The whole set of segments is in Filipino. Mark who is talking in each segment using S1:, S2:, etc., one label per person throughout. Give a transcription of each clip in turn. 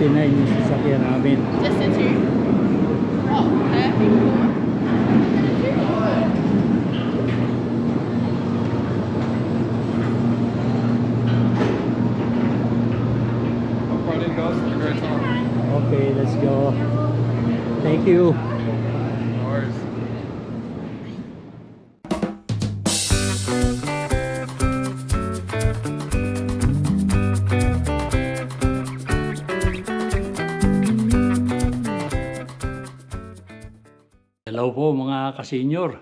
S1: 59 yung sasakyan namin.
S2: Just sit
S1: kasenyor.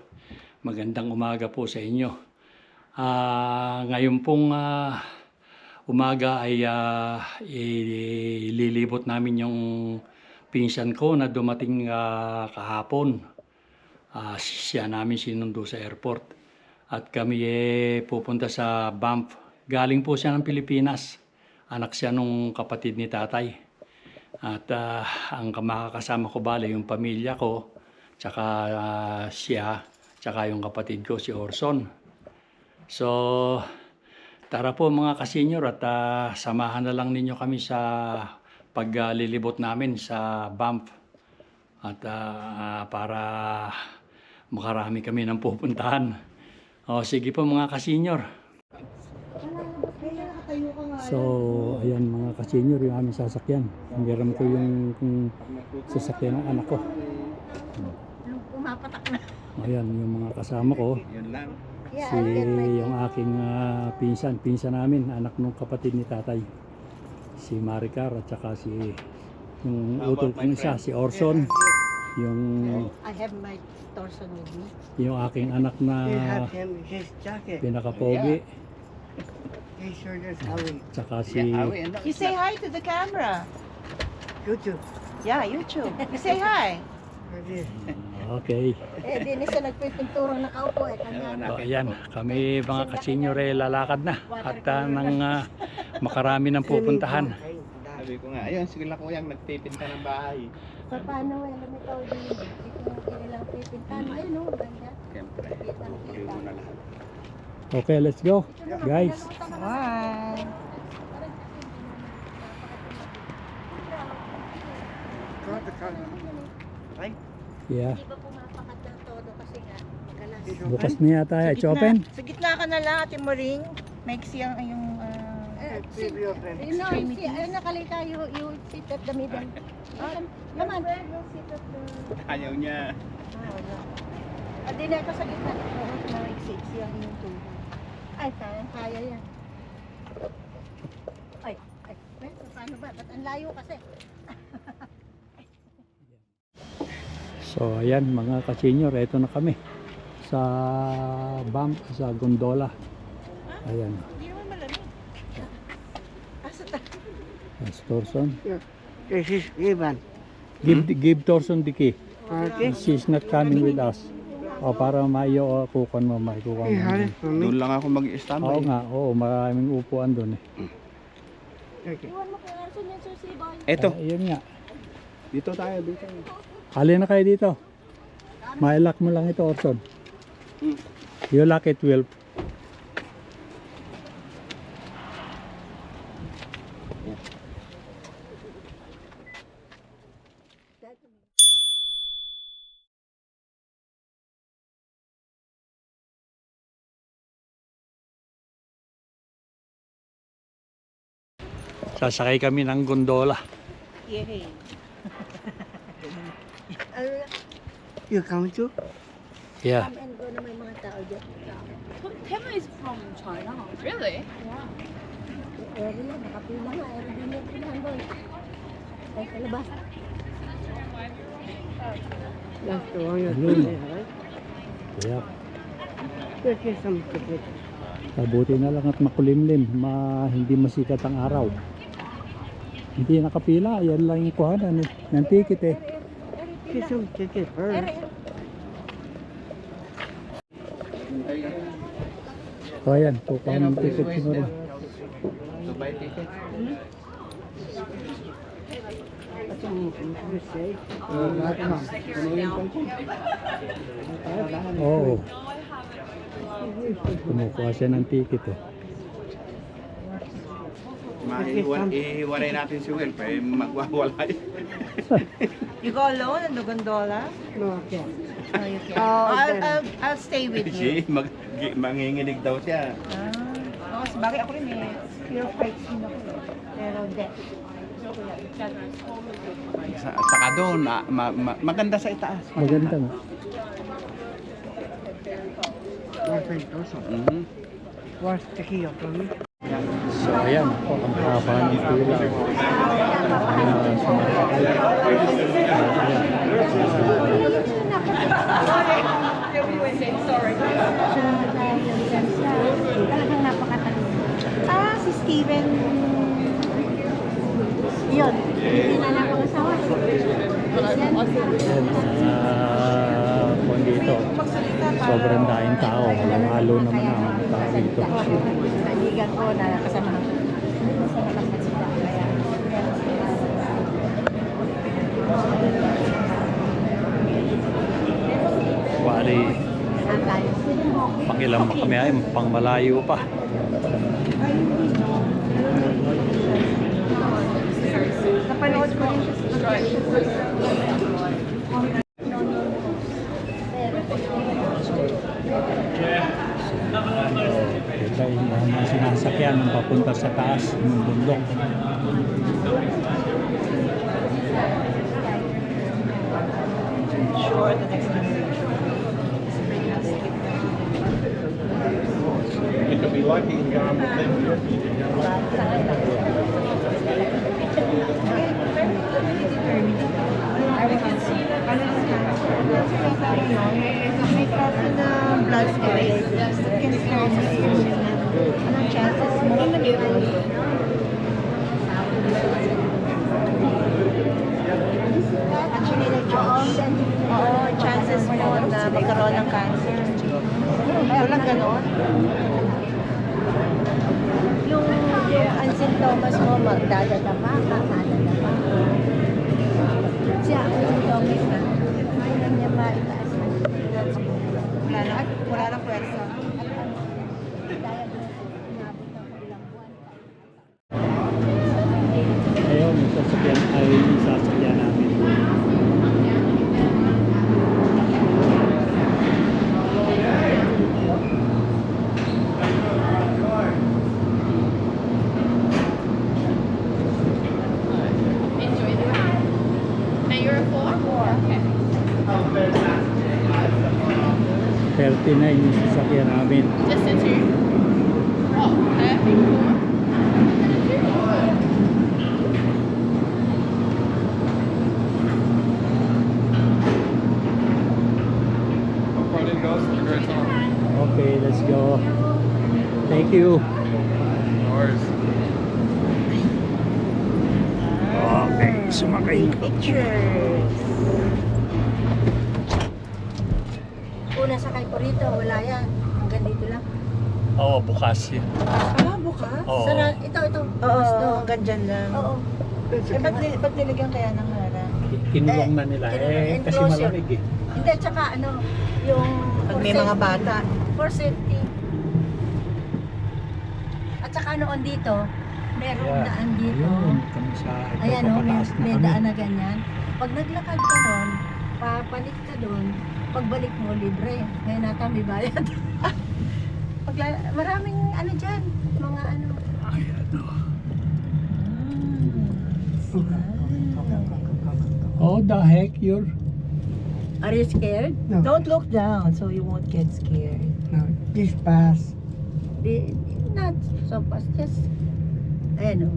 S1: Magandang umaga po sa inyo. Ah, ngayon pong ah, umaga ay ah, ililibot namin yung pinsan ko na dumating ah, kahapon. Ah, siya namin sinundo sa airport. At kami eh, pupunta sa Banff. Galing po siya ng Pilipinas. Anak siya nung kapatid ni tatay. At ah, ang makakasama ko bale yung pamilya ko, tsaka ah, siya, tsaka yung kapatid ko si Orson. So, tara po mga kasenyor at ah, samahan na lang ninyo kami sa paglilibot namin sa Banff. At ah, para makarami kami ng pupuntahan. O, sige po mga kasenyor. So, ayan mga kasenyor, yung aming sasakyan. Meron ko yung, yung sasakyan ng anak ko.
S2: Pumapatak na.
S1: Ayan, yung mga kasama ko. Si yung aking ah, pinsan, pinsan namin, anak ng kapatid ni tatay. Si Maricar at saka si yung utol kong isa, si Orson. Yung
S2: I have my torso with me.
S1: yung aking anak na
S3: You have him his jacket.
S1: pinakapogi.
S3: His shoulders Howie.
S1: Tsaka si
S2: You say hi to the camera.
S3: YouTube.
S2: Yeah, YouTube. You say hi.
S1: Okay.
S2: Eh, di na siya nagpipinturang nakaupo eh. Kanya.
S1: So, ayan, kami mga kasenyor eh, lalakad na at ah, nang ah, makarami ng pupuntahan.
S4: Sabi ko nga, ayun, sige lang kuyang nagpipinta ng bahay.
S2: Pa- Paano eh, alam ikaw din. Ito ang kanilang pipintahan. Ayun o, ganda.
S4: Siyempre, puri mo na lahat.
S1: Okay, let's go. Guys,
S2: Bye.
S3: Got the?
S1: Yeah.
S2: Di ba pumapakat ng todo kasi nga, magalas.
S1: Bukas na yata, eh. it's open.
S2: Sa gitna ka na lang, Ate Maring. Maiksi ang yung...
S3: It will be open.
S2: You know, si, ayun nakalita, you, you sit at the middle. Ah, naman. sit at the...
S4: Ayaw niya.
S2: Ah, wala. Ah, di na ito sa gitna. Oo, maiksi ang yung tubo. Ay, kaya, kaya yan. Ay, ay, eh, paano ba? Ba't ang layo kasi?
S1: So ayan mga kasenyor, eto na kami sa bump sa gondola. Ayan, that's Torson.
S3: This is Ivan.
S1: Give, give Torson the key.
S3: Okay.
S1: She's not coming with us. O para maiyo o kukan mo, maikukan
S3: Hey,
S1: mo.
S4: Doon lang ako
S1: Oo
S4: mag-standby.
S1: nga, oo, maraming upuan doon eh.
S3: Okay.
S2: Iwan mo kay Arson yung susiboy.
S4: Eto,
S1: Ah, yun nga.
S4: dito tayo, dito.
S1: Alin na kayo dito. Mailak mo lang ito, Orson. You lock it, Will. Sasakay kami ng gondola.
S2: Yay.
S3: You come too?
S1: Yeah.
S2: Come and go na may mga tao dyan.
S5: Tema is from China. Really?
S2: Eri lang, nakapila nga. Eri din yung doon. Ay, kalabas.
S3: That's the one you're
S1: Hello.
S3: saying, right?
S1: Yeah.
S3: Let's get some ticket.
S1: Mabuti na lang at makulimlim, ma, hindi masikat ang araw. Hindi nakapila, yan lang yung kuhanan eh, ng ticket eh.
S3: Get some ticket first.
S2: Eri,
S1: O ayan, kukuha ng ticket siguro.
S4: To buy ticket.
S1: Oo. Kumukuha siya ng ticket eh.
S4: Mahihiwalay ihiwalay natin si Will, pa magwawalay.
S2: You go alone in the gondola?
S3: No, okay.
S2: No, you can't.
S3: Oh,
S2: I'll,
S3: then.
S2: I'll, I'll stay with you.
S4: Mag, gi- manginginig daw siya.
S2: Ah, oo, kasi bagay ako rin eh. Of heights din ako. Pero death.
S4: Sa, saka doon, ah, ma, ma, maganda sa itaas.
S1: Maganda nga.
S3: One thing also.
S4: Mhm.
S3: What's the key of me?
S1: So ayan po ang haba ng pila. Ayan, sumasakay.
S2: Talagang napakatalino. Ah, si Steven. Yun. Hindi na lang ako asawa.
S1: Ah, kung dito, sobrang daing tao. Halo naman ang tao dito.
S2: Kaibigan ko na kasama ko. Sa nakasama sila.
S1: Kami ay pang malayo pa.
S2: Napanood ko rin siya.
S1: Ito yung mga sinasakyan ng papunta sa taas ng bundok.
S2: Sure, the next.
S6: You could be lucky and go on the thing.
S2: May kaso na blood space. Can start sa Anong chances mo? Actually, nag-joke. Oo, chances mo na magkaroon ng cancer. Walang ganon. Yung, ka, nadadapa ka. Siya, ang sintomas na, hindi niya maitaas na. Wala na, wala na pwersa.
S1: Ayun, yung sasakyan ay yung sasakyan namin.
S5: Enjoy the ride. And you're a four? Okay.
S1: 39 yung sasakyan namin.
S5: Just a two? Oh, perfect. Four.
S6: How far did it go? It's a great time.
S1: Okay, let's go. Thank you. Bukas yun.
S2: Ah, bukas?
S1: Oo.
S2: Sara, ito, ito.
S7: Oo,
S2: Gusto.
S7: hanggang dyan lang.
S2: Oo.
S7: Eh, ba't, ni- ba't nilagyan kaya ng harang?
S1: Kinulong na nila.
S2: kinulong,
S1: Eh, kasi
S2: enclosure.
S1: malamig eh.
S2: Hindi, tsaka ano, yung...
S7: Pag
S2: for
S7: may mga
S2: safety.
S7: bata.
S2: For safety. At saka noon dito, merong daan dito.
S1: Ayun, kami sa ito,
S2: Ayan o, may,
S1: papataas na
S2: may
S1: kami.
S2: daan na ganyan. Pag naglakad ka nun, papalit ka doon, pagbalik mo, libre. Ngayon nata may bayad. Pagla, maraming ano dyan, mga ano.
S1: Ay, ano. Oh, the heck, you're...
S2: Are you scared?
S3: No,
S7: Don't look down so you won't get scared.
S3: no, this pass.
S2: Di, not so fast, just, ayan o,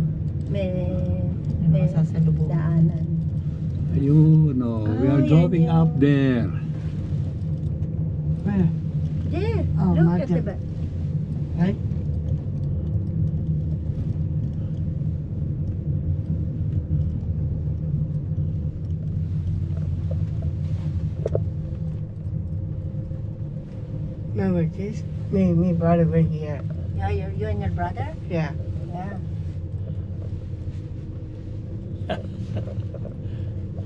S2: may,
S7: May
S2: may daanan.
S1: Ayun, no. we
S2: Ah,
S1: are
S2: yan,
S1: dropping
S2: yan.
S1: up there.
S3: Where?
S2: There,
S3: Oh,
S2: look at the,
S3: Right? Remember this? Me, me brother were here.
S2: yeah, you, you and your brother?
S3: Yeah.
S2: Yeah.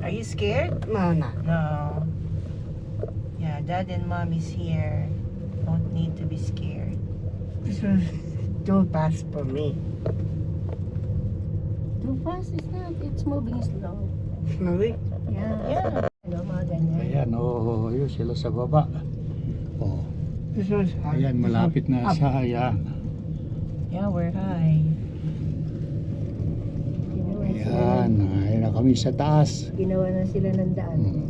S7: Are you scared?
S3: No, no.
S7: No. Yeah, dad and mom is here. Don't need to be scared.
S3: This was too fast for me.
S2: Too fast is not. It's moving slow.
S3: Slowly.
S2: Yeah.
S7: Yeah.
S2: Ano, mga ganyan.
S1: Ayan, oo, oh, yun sila sa baba. Oh,
S3: This one's high.
S1: ayan, malapit na sa, ayan.
S7: Yeah, we're high.
S2: Ginawa, sila,
S1: Ayan, ayan na kami sa taas.
S2: ginawa na sila ng daan.
S1: Hmm.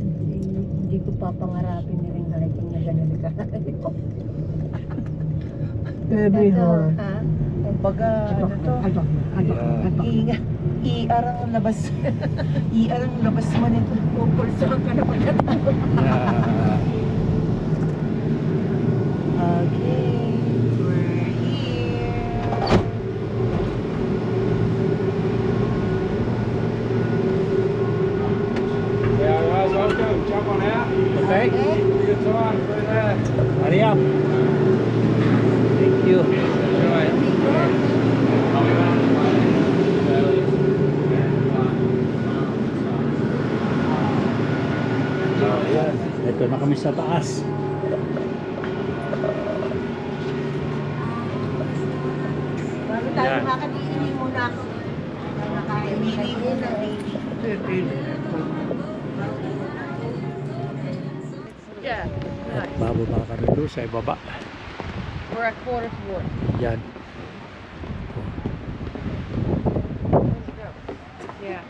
S2: Hindi, hindi ko papangarapin na rin hiking na gano'n ka.
S3: Very hard.
S2: ha?
S7: Kumbaga, ano to?
S3: I don't know. I don't know. I,
S7: i-arang labas. labas mo nito.
S2: Pupulsohan ka na pagkatapos.
S1: Yeah.
S7: Okay, we're here.
S6: Yeah, guys, welcome. Jump on out.
S1: Okay,
S6: Good time through there.
S1: hurry up. Thank you.
S6: Enjoy.
S1: Ayan, ito na kami sa taas.
S2: Bago tayo
S1: Yan.
S2: makakadiini muna ako.
S7: Mini muna, mini.
S5: Yeah.
S1: At bababa kami doon sa ibaba.
S5: We're at quarter to one.
S1: Yan.
S5: Yeah.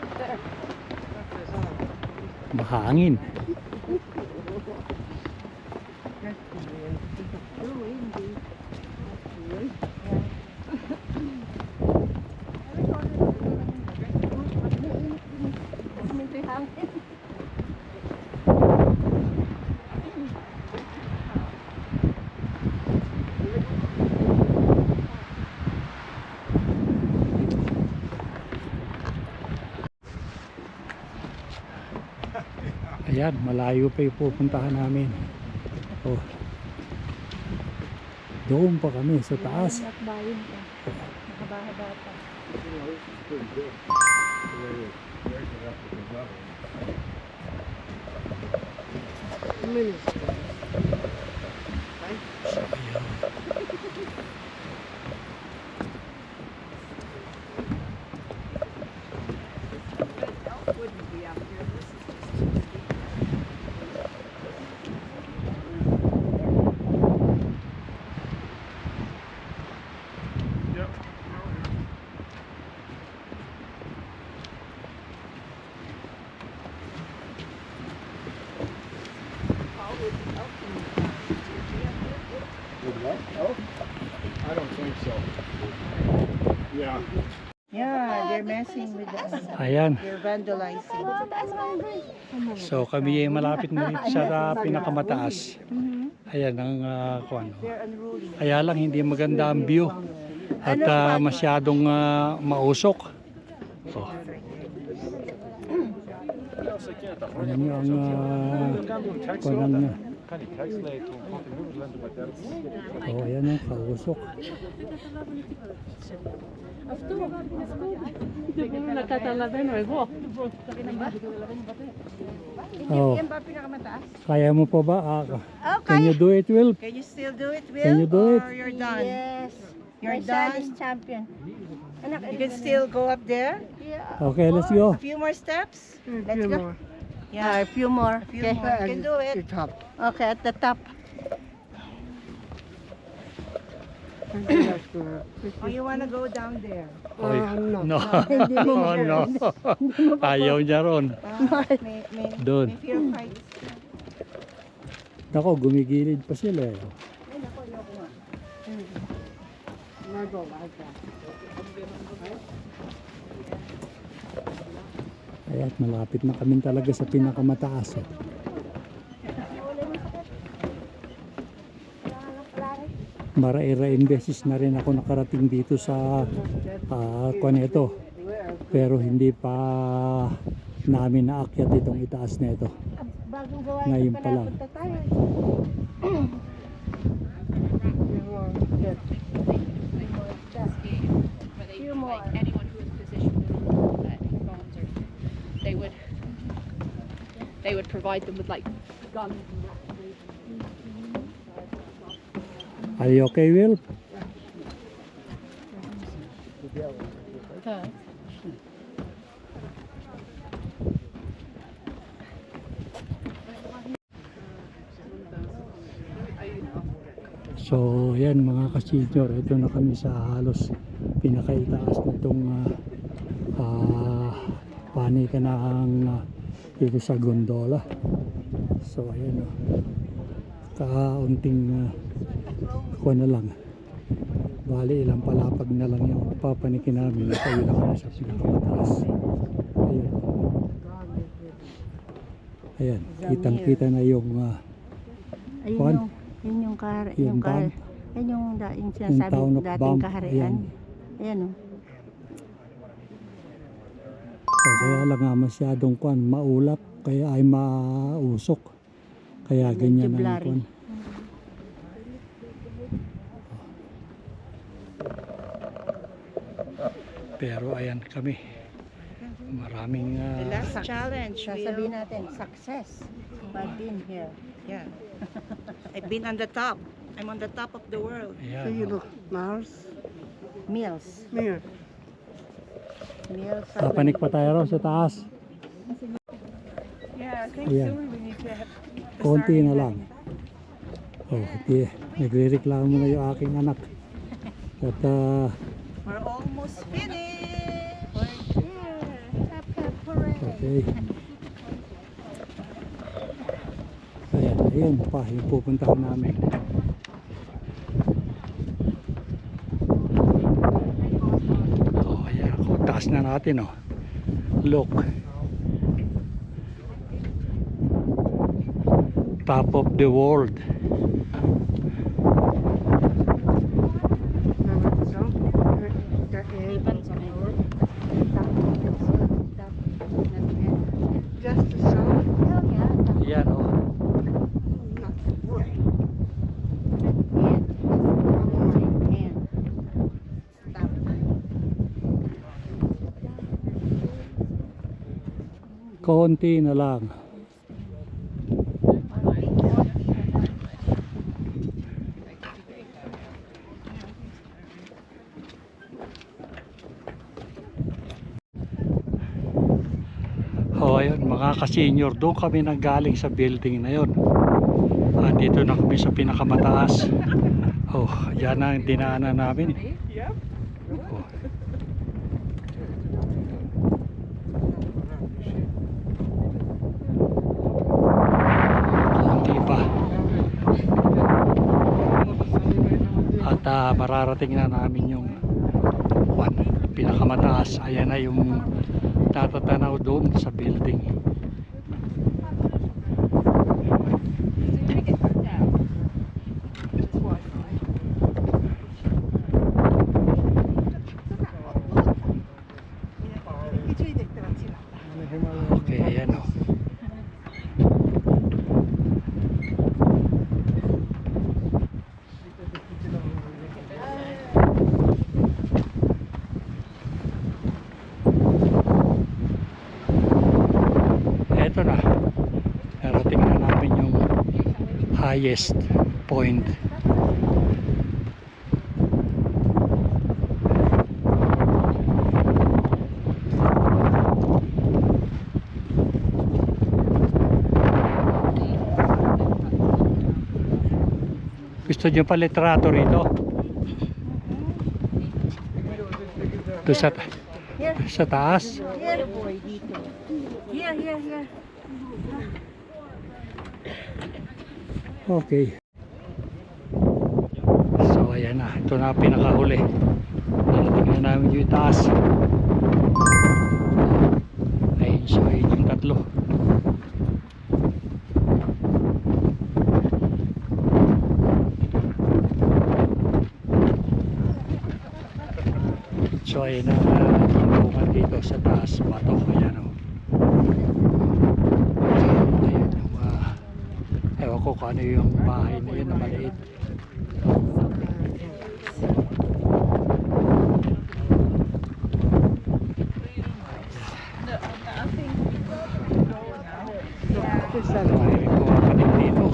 S1: Mahangin. Ayan, malayo pa yung pupuntahan namin. Oh. Doon pa kami sa taas.
S2: Nakbayin ka. Nakabahaba pa.
S6: I don't think so. Yeah.
S7: Yeah, they're messing with us.
S1: Ayan.
S7: They're vandalizing.
S1: So kami ay malapit na dito sa pinakamataas. Ayan ang uh, kung ano. Kaya lang hindi maganda ang view at ah, masyadong ah, mausok. Oh. Ayan nyo ang uh, kunan na. Oh, ayan ang kausok. Oh. Kaya mo pa ba? Ah, can you do it, Will?
S7: Can you still do it, Will?
S1: Can you do
S7: or
S1: it?
S7: you're done?
S2: Yes.
S7: You're
S2: My son is
S7: done?
S2: champion. Anak,
S7: You can still go up there?
S2: Yeah.
S1: Okay, let's go.
S7: A few more steps?
S2: Let's
S3: few
S2: go.
S3: more.
S2: Yeah, a few more.
S7: A few
S2: okay.
S7: more. You can do it.
S3: The top.
S2: Okay, at the top.
S7: Or you wanna go down there?
S1: Oy,
S3: Oh, no.
S1: no. no, no. Ayaw niya ron.
S7: Uh, may, may,
S1: Doon.
S7: may fear of heights.
S1: Nako, gumigilid pa sila eh.
S3: Not go like that.
S1: Ayan, malapit na kami talaga sa pinakamataas. Eh. Marai-raing beses na rin ako nakarating dito sa uh, ito. Pero hindi pa namin naakyat itong itaas na ito. Ngayon pa lang.
S2: Few more.
S5: like anyone who was positioned with uh, phones or they would they would provide them with like guns
S1: Are you okay, Will? So, yan mga ka-senior, ito na kami sa halos pinakaitaas nitong uh, uh, panikan ng uh, dito sa gondola. So, ayan o. Kaunting uh, kuha na lang. Bali, ilang palapag na lang yung papanikin namin. Na kami sa pinakamataas. Ayan. Ayan, kitang-kita na yung uh,
S2: Ayun yung, yun yung, kar,
S1: Yung
S2: yung, kar, yun yung, da, yung
S1: Yung
S2: sinasabi
S1: of
S2: dating kaharian.
S1: ayan.
S2: Ayan oh.
S1: O, kaya lang nga masyadong kwan, maulap, kaya ay mausok. Kaya ganyan ang kwan. Pero ayan kami. Maraming
S7: The
S1: ah,
S7: last challenge.
S2: Sasabihin natin, success. I've been here.
S7: Yeah. I've been on the top. I'm on the top of the world.
S1: ayan,
S3: So you
S1: o.
S3: look, Mars,
S2: Meals.
S3: Mir.
S1: Papanik pa tayo raw sa taas.
S7: Yeah, I think
S1: Ayan.
S7: soon we need to have
S1: Konti na lang. Oh, di, nagre-reklamo na yung aking anak. At ah,
S7: We're almost finished.
S1: Okay. Ayan, ayun pa, yung pupuntahan namin. Oh, ayan na natin oh. Look. Top of the world.
S3: Just the sun.
S1: Ayan oh. Konti na lang. Oh, ayun, mga ka-senior, doon kami nanggaling sa building na yon. Ah, dito na kami sa pinakamataas. Oh, yan ang dinaanan namin. Oh. Konti pa. Ah, mararating na namin yung one, pinakamataas. Ayan na yung tatatanaw doon sa building. Okay, ayan o. Eto na. Narating na namin yung highest point. Gusto nyo pa litrato rito? Doon sa, sa taas?
S2: Here. Here, here,
S1: Okay. So ayan na, ito na pinakahuli. Narating na namin yung taas. Ayun siya, ayun yung tatlo. So ayun na uh, dito sa taas, bato. Ayan o. Ayun yung ah, Ewan ko kung ano yung bahay na yun na maliit. Mayroon ko kapatid dito.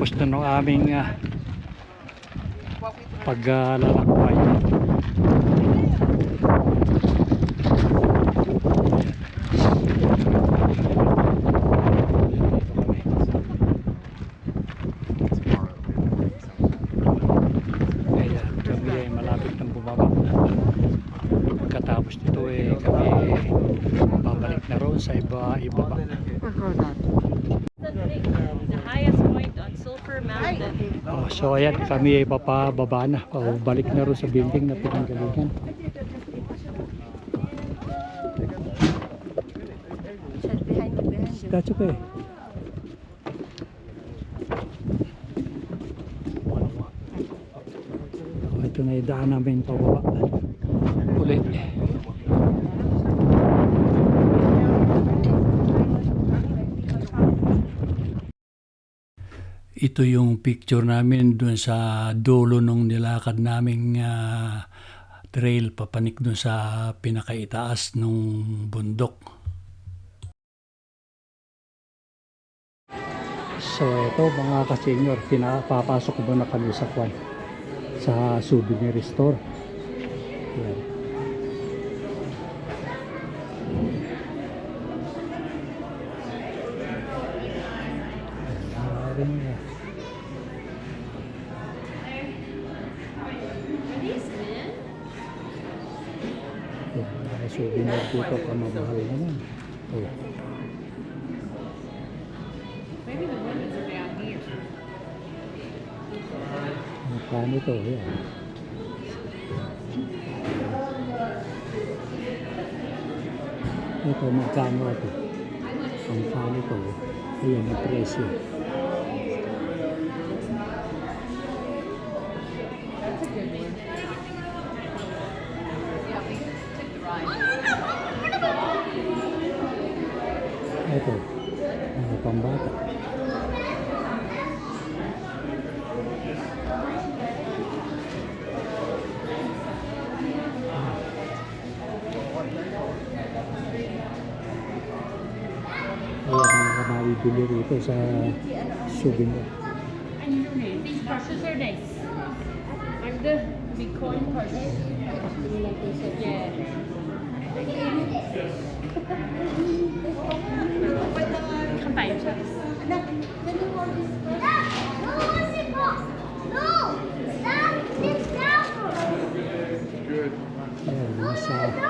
S1: Pagkatapos na ng aming ah, paglalakbay. Kaya kami ay malapit ng bumaba. Pagkatapos nito eh kami babalik na roon sa iba ibaba.
S8: The highest point on Sulphur Mountain.
S1: Oh, so ayan kami ay papababa na. Pabalik na roon sa building na
S2: you.
S1: That's okay. Oh, ito na yung daan namin pababa. Ulit. Ito yung picture namin dun sa dulo nung nilakad naming ah, trail papanik dun sa pinakaitaas nung bundok. So ito mga ka-senior, pinapapasok ko na kami sa kwan sa souvenir store. Yan. Maraming, ah, Yan, mga souvenir dito kamamahal naman. Oh.
S5: Maybe the women's are down here.
S1: Magkano to? Yan. Ito, magkano ito? Ang kano to? Ayan, ang presyo. Ayan, mga mabibili rito sa souvenir.
S8: These purses are nice. I'm the big coin purse. Yeah. Come by yourself.
S6: Good.
S1: Ayan, nasa
S2: Anak,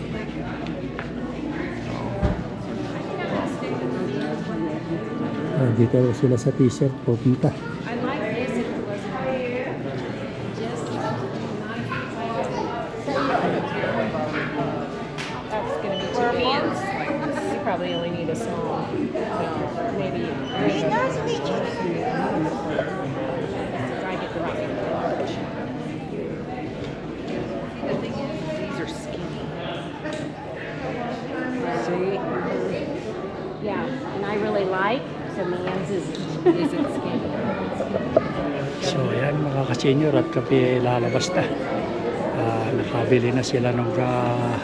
S1: dito sila sa t-shirt pupunta.
S8: I like this if it was higher. Just That's gonna be too hands. You probably only need a small. No, maybe.
S2: Hey, nice to meet you.
S8: I get the right large. The thing is, these are skinny. See? Yeah, and I really like sa man's is is it skin?
S1: So yan mga ka-senior at kape lalabas na. Uh, nakabili na sila ng uh,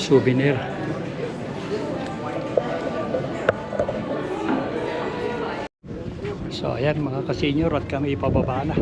S1: souvenir. So ayan mga ka-senior at kami ipababa na.